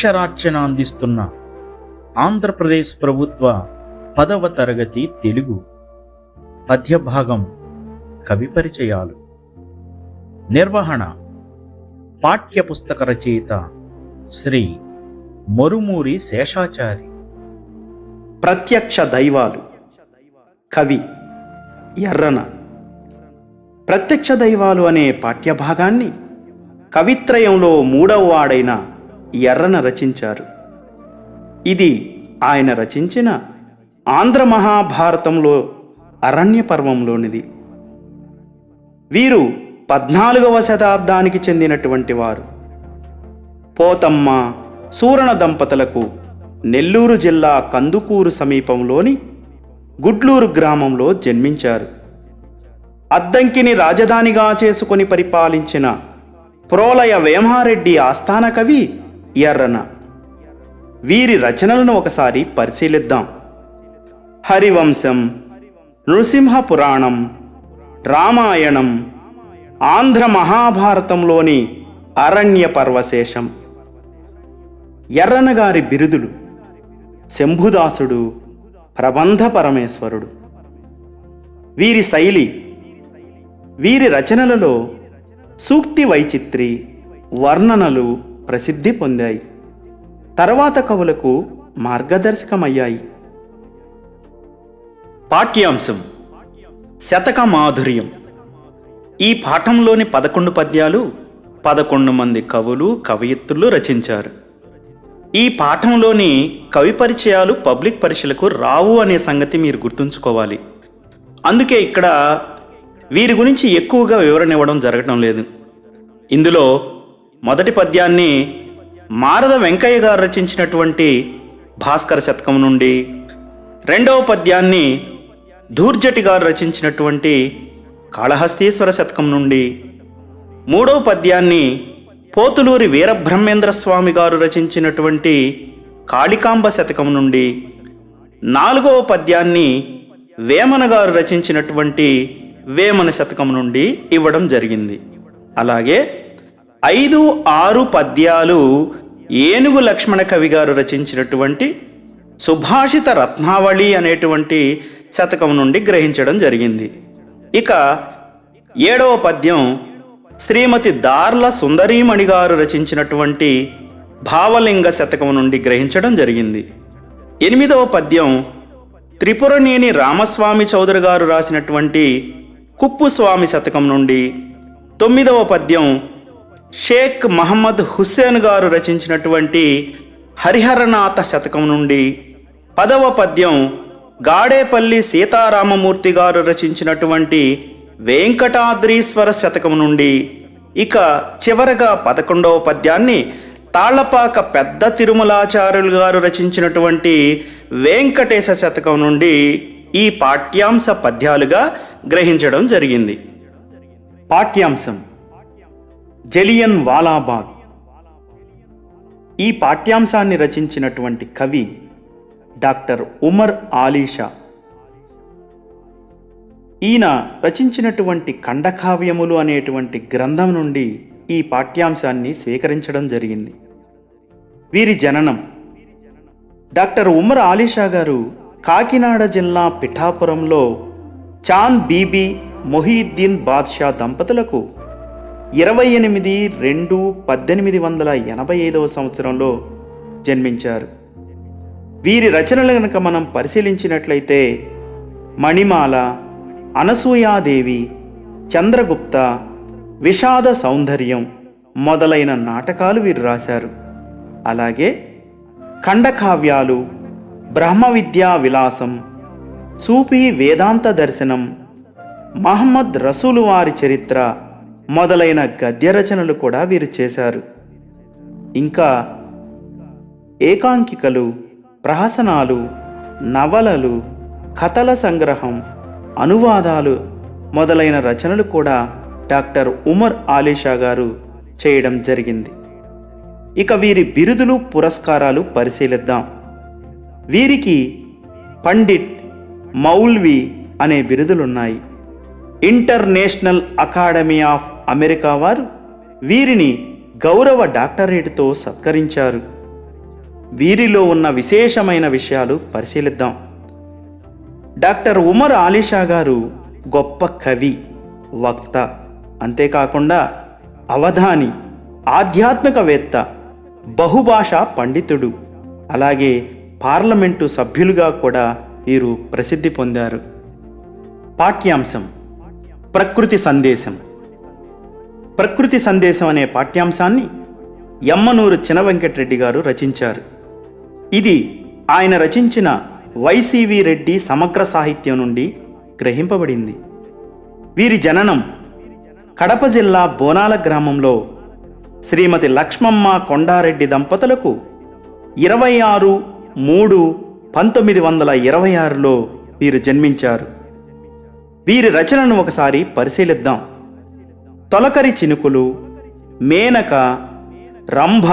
అక్షరార్చన అందిస్తున్న ఆంధ్రప్రదేశ్ ప్రభుత్వ పదవ తరగతి తెలుగు పద్యభాగం కవి పరిచయాలు. నిర్వహణ పాఠ్యపుస్తక రచయిత శ్రీ మరుమూరి శేషాచారి. ప్రత్యక్ష దైవాలు కవి ఎర్రన. ప్రత్యక్ష దైవాలు అనే పాఠ్యభాగాన్ని కవిత్రయంలో మూడవ వాడైన ఎర్రన రచించారు. ఇది ఆయన రచించిన ఆంధ్ర మహాభారతంలో అరణ్య పర్వంలోనిది. వీరు పద్నాలుగవ శతాబ్దానికి చెందినటువంటి వారు. పోతమ్మ సూరణ దంపతులకు నెల్లూరు జిల్లా కందుకూరు సమీపంలోని గుడ్లూరు గ్రామంలో జన్మించారు. అద్దంకిని రాజధానిగా చేసుకొని పరిపాలించిన ప్రోలయ వేమారెడ్డి ఆస్థాన కవి ఎర్రన. వీరి రచనలను ఒకసారి పరిశీలిద్దాం. హరివంశం నృసింహ పురాణం రామాయణం ఆంధ్ర మహాభారతంలోని అరణ్య పర్వశేషం ఎర్రన గారి బిరుదులు శంభుదాసుడు ప్రబంధ పరమేశ్వరుడు. వీరి శైలి వీరి రచనలలో సూక్తి వైచిత్రి వర్ణనలు ప్రసిద్ధి పొందాయి. తర్వాత కవులకు మార్గదర్శకమయ్యాయి. పాఠ్యాంశం శతక మాధుర్యం ఈ పాఠంలోని పదకొండు పద్యాలు పదకొండు మంది కవులు కవయిత్రులు రచించారు. ఈ పాఠంలోని కవి పరిచయాలు పబ్లిక్ పరీక్షలకు రావు అనే సంగతి మీరు గుర్తుంచుకోవాలి. అందుకే ఇక్కడ వీరి గురించి ఎక్కువగా వివరణ ఇవ్వడం జరగటం లేదు. ఇందులో మొదటి పద్యాన్ని మారద వెంకయ్య గారు రచించినటువంటి భాస్కర శతకం నుండి రెండవ పద్యాన్ని ధూర్జటి గారు రచించినటువంటి కాళహస్తీశ్వర శతకం నుండి మూడవ పద్యాన్ని పోతులూరి వీరబ్రహ్మేంద్ర స్వామి గారు రచించినటువంటి కాళికాంబ శతకం నుండి నాలుగవ పద్యాన్ని వేమన గారు రచించినటువంటి వేమన శతకం నుండి ఇవ్వడం జరిగింది. అలాగే ఐదు ఆరు పద్యాలు ఏనుగు లక్ష్మణ కవి గారు రచించినటువంటి సుభాషిత రత్నావళి అనేటువంటి శతకం నుండి గ్రహించడం జరిగింది. ఇక ఏడవ పద్యం శ్రీమతి దార్ల సుందరీమణి గారు రచించినటువంటి భావలింగ శతకం నుండి గ్రహించడం జరిగింది. ఎనిమిదవ పద్యం త్రిపురనేని రామస్వామి చౌదరి గారు రాసినటువంటి కుప్పుస్వామి శతకం నుండి తొమ్మిదవ పద్యం షేక్ మహమ్మద్ హుస్సేన్ గారు రచించినటువంటి హరిహరనాథ శతకం నుండి పదవ పద్యం గాడేపల్లి సీతారామమూర్తి గారు రచించినటువంటి వెంకటాద్రీశ్వర శతకం నుండి ఇక చివరగా పదకొండవ పద్యాన్ని తాళ్ళపాక పెద్ద తిరుమలాచార్యులు గారు రచించినటువంటి వెంకటేశ శతకం నుండి ఈ పాఠ్యాంశ పద్యాలుగా గ్రహించడం జరిగింది. పాఠ్యాంశం జలియన్ వాలాబాగ్. ఈ పాఠ్యాంశాన్ని రచించినటువంటి కవి డాక్టర్ ఉమర్ ఆలీషా ఈయన రచించినటువంటి ఖండకావ్యములు అనేటువంటి గ్రంథం నుండి ఈ పాఠ్యాంశాన్ని స్వీకరించడం జరిగింది. వీరి జననం డాక్టర్ ఉమర్ ఆలీషా గారు కాకినాడ జిల్లా పిఠాపురంలో చాంద్ బీబీ మొహీద్దీన్ బాద్షా దంపతులకు ఇరవై ఎనిమిది రెండు పద్దెనిమిది వందల ఎనభై ఐదవ సంవత్సరంలో జన్మించారు. వీరి రచనలు కనుక మనం పరిశీలించినట్లయితే మణిమాల అనసూయాదేవి చంద్రగుప్త విషాద సౌందర్యం మొదలైన నాటకాలు వీరు రాశారు. అలాగే ఖండకావ్యాలు బ్రహ్మ విద్యా విలాసం సూఫీ వేదాంత దర్శనం మహమ్మద్ రసూలు వారి చరిత్ర మొదలైన గద్య రచనలు కూడా వీరు చేశారు. ఇంకా ఏకాంకికలు ప్రహసనాలు నవలలు కథల సంగ్రహం అనువాదాలు మొదలైన రచనలు కూడా డాక్టర్ ఉమర్ ఆలీషా గారు చేయడం జరిగింది. ఇక వీరి బిరుదులు పురస్కారాలు పరిశీలిద్దాం. వీరికి పండిట్ మౌల్వి అనే బిరుదులున్నాయి. ఇంటర్నేషనల్ అకాడమీ ఆఫ్ అమెరికా వారు వీరిని గౌరవ డాక్టరేట్తో సత్కరించారు. వీరిలో ఉన్న విశేషమైన విషయాలు పరిశీలిద్దాం. డాక్టర్ ఉమర్ ఆలీషా గారు గొప్ప కవి వక్త అంతేకాకుండా అవధాని ఆధ్యాత్మికవేత్త బహుభాషా పండితుడు అలాగే పార్లమెంటు సభ్యులుగా కూడా వీరు ప్రసిద్ధి పొందారు. పాఠ్యాంశం ప్రకృతి సందేశం. ప్రకృతి సందేశం అనే పాఠ్యాంశాన్ని ఎమ్మనూరు చినవెంకటరెడ్డి గారు రచించారు. ఇది ఆయన రచించిన వైసివి రెడ్డి సమగ్ర సాహిత్యం నుండి గ్రహింపబడింది. వీరి జననం కడప జిల్లా బోనాల గ్రామంలో శ్రీమతి లక్ష్మమ్మ కొండారెడ్డి దంపతులకు ఇరవై ఆరు మూడు పంతొమ్మిది వందల ఇరవై ఆరులో వీరు జన్మించారు. వీరి రచనను ఒకసారి పరిశీలిద్దాం. తొలకరి చినుకులు మేనక రంభ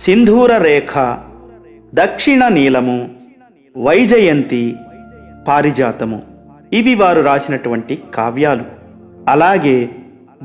సింధూర రేఖ దక్షిణ నీలము వైజయంతి పారిజాతము. ఇవి వారు రాసినటువంటి కావ్యాలు. అలాగే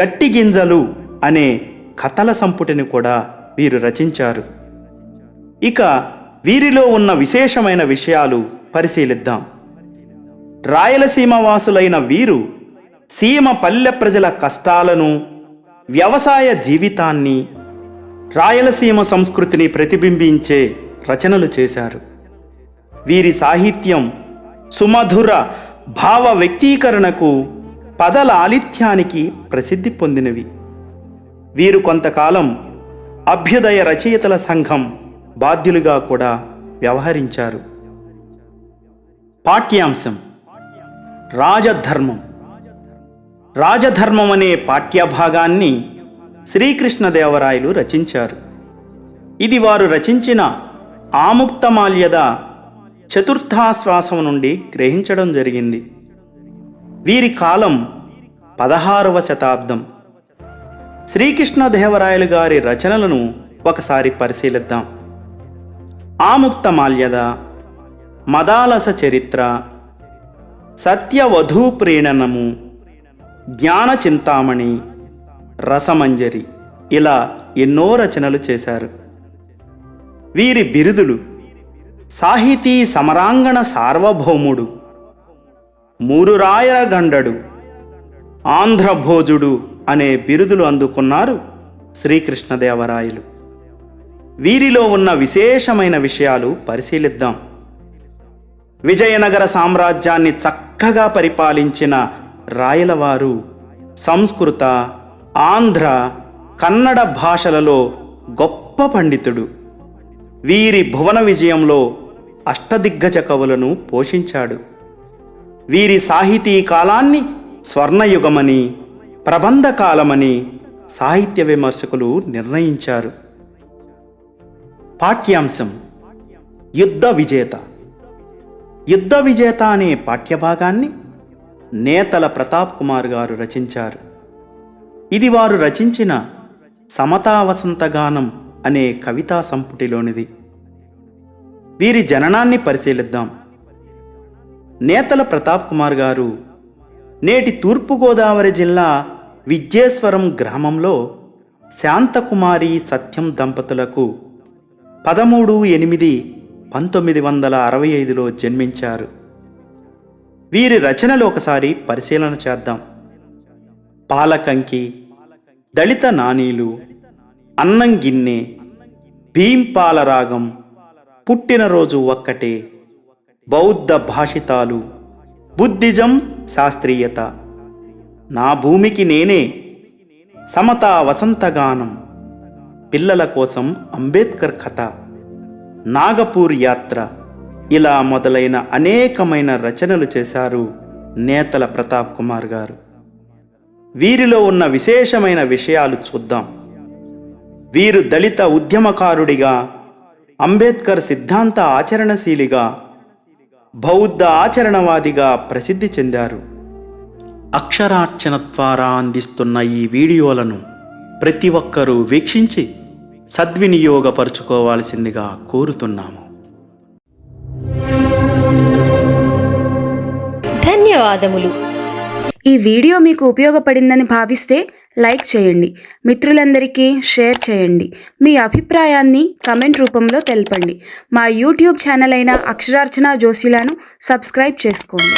గట్టి గింజలు అనే కథల సంపుటిని కూడా వీరు రచించారు. ఇక వీరిలో ఉన్న విశేషమైన విషయాలు పరిశీలిద్దాం. రాయలసీమ వాసులైన వీరు సీమ పల్లె ప్రజల కష్టాలను వ్యవసాయ జీవితాన్ని రాయలసీమ సంస్కృతిని ప్రతిబింబించే రచనలు చేశారు. వీరి సాహిత్యం సుమధుర భావ వ్యక్తీకరణకు పదల ఆలిత్యానికి ప్రసిద్ధి పొందినవి. వీరు కొంతకాలం అభ్యుదయ రచయితల సంఘం బాధ్యులుగా కూడా వ్యవహరించారు. పాఠ్యాంశం రాజధర్మం రాజధర్మం అనే పాఠ్యభాగాన్ని శ్రీకృష్ణదేవరాయలు రచించారు. ఇది వారు రచించిన ఆముక్తమాల్యద చతుర్థాశ్వాసం నుండి గ్రహించడం జరిగింది. వీరి కాలం పదహారవ శతాబ్దం. శ్రీకృష్ణదేవరాయలు గారి రచనలను ఒకసారి పరిశీలిద్దాం. ఆముక్తమాల్యద మదాలస చరిత్ర సత్యవధూ ప్రీణనము జ్ఞాన చింతామణి రసమంజరి ఇలా ఎన్నో రచనలు చేశారు. వీరి బిరుదులు సాహితీ సమరాంగణ సార్వభౌముడు మూరురాయరగండడు ఆంధ్రభోజుడు అనే బిరుదులు అందుకున్నారు శ్రీకృష్ణదేవరాయలు. వీరిలో ఉన్న విశేషమైన విషయాలు పరిశీలిద్దాం. విజయనగర సామ్రాజ్యాన్ని చక్కగా పరిపాలించిన రాయలవారు సంస్కృత ఆంధ్ర కన్నడ భాషలలో గొప్ప పండితుడు. వీరి భువన విజయంలో అష్టదిగ్గజ కవులను పోషించాడు. వీరి సాహితీ కాలాన్ని స్వర్ణయుగమని ప్రబంధ కాలమని సాహిత్య విమర్శకులు నిర్ణయించారు. పాఠ్యాంశం యుద్ధ విజేత. యుద్ధ విజేత అనే పాఠ్యభాగాన్ని నేతల ప్రతాప్ కుమార్ గారు రచించారు. ఇది వారు రచించిన సమతావసంతగానం అనే కవితా సంపుటిలోనిది. వీరి జననాన్ని పరిశీలిద్దాం. నేతల ప్రతాప్ కుమార్ గారు నేటి తూర్పుగోదావరి జిల్లా విద్యేశ్వరం గ్రామంలో శాంతకుమారి సత్యం దంపతులకు పదమూడు ఎనిమిది పంతొమ్మిది వందల అరవై ఐదులో జన్మించారు. వీరి రచనలు ఒకసారి పరిశీలన చేద్దాం. పాలకంకి దళిత నానీలు అన్నం గిన్నె భీంపాలరాగం పుట్టినరోజు ఒక్కటే బౌద్ధ భాషితాలు బుద్ధిజం శాస్త్రీయత. నా భూమికి నేనే సమతా వసంతగానం పిల్లల కోసం అంబేద్కర్ కథ నాగపూర్ యాత్ర. ఇలా మొదలైన అనేకమైన రచనలు చేశారు నేతల ప్రతాప్ కుమార్ గారు. వీరిలో ఉన్న విశేషమైన విషయాలు చూద్దాం. వీరు దళిత ఉద్యమకారుడిగా అంబేద్కర్ సిద్ధాంత ఆచరణశీలిగా బౌద్ధ ఆచరణవాదిగా ప్రసిద్ధి చెందారు. అక్షరార్చన ద్వారా అందిస్తున్న ఈ వీడియోలను ప్రతి ఒక్కరూ వీక్షించి సద్వినియోగపరుచుకోవాల్సిందిగా కోరుతున్నాము. ధన్యవాదములు. ఈ వీడియో మీకు ఉపయోగపడిందని భావిస్తే లైక్ చేయండి. మిత్రులందరికీ షేర్ చేయండి. మీ అభిప్రాయాన్ని కమెంట్ రూపంలో తెలపండి. మా యూట్యూబ్ ఛానల్ అయిన అక్షరార్చన జోషిలను సబ్స్క్రైబ్ చేసుకోండి.